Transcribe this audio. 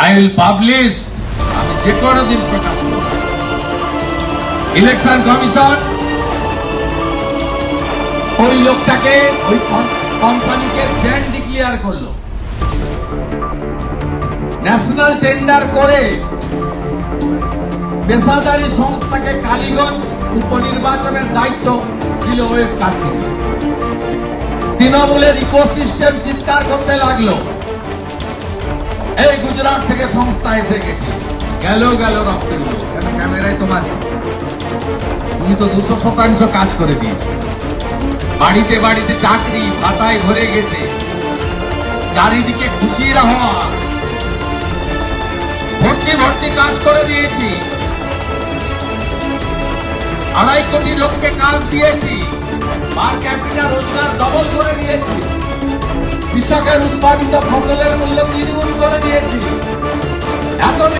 I will publish আমি যে কোনো দিন প্রকাশ ইলেকশন কমিশন ওই লোকটাকে ওই কোম্পানিকে ব্যান্ড ডিক্লেয়ার করল। ন্যাশনাল টেন্ডার করে পেশাদারি সংস্থাকে কালীগঞ্জ উপনির্বাচনের দায়িত্ব দিল ওই কাজকে তৃণমূলের ইকোসিস্টেম চিৎকার করতে লাগল। গুজরাট থেকে সংস্থা এসে গেছে। গেল গেল রক্তের লোক কেন? ক্যামেরায় তোমার তুমি তো দুশো শতাংশ কাজ করে দিয়েছ। বাড়িতে বাড়িতে চাকরি, ভাতায় ভরে গেছে। চারিদিকে খুশির হওয়া। ভর্তি ভর্তি কাজ করে দিয়েছি। আড়াই কোটি লোককে কাজ দিয়েছি। পার ক্যাপিটাল রোজগার ডবল করে দিয়েছি। কৃষকের উৎপাদিত ফসলের মূল্য দ্বিগুণ করে দিয়েছি।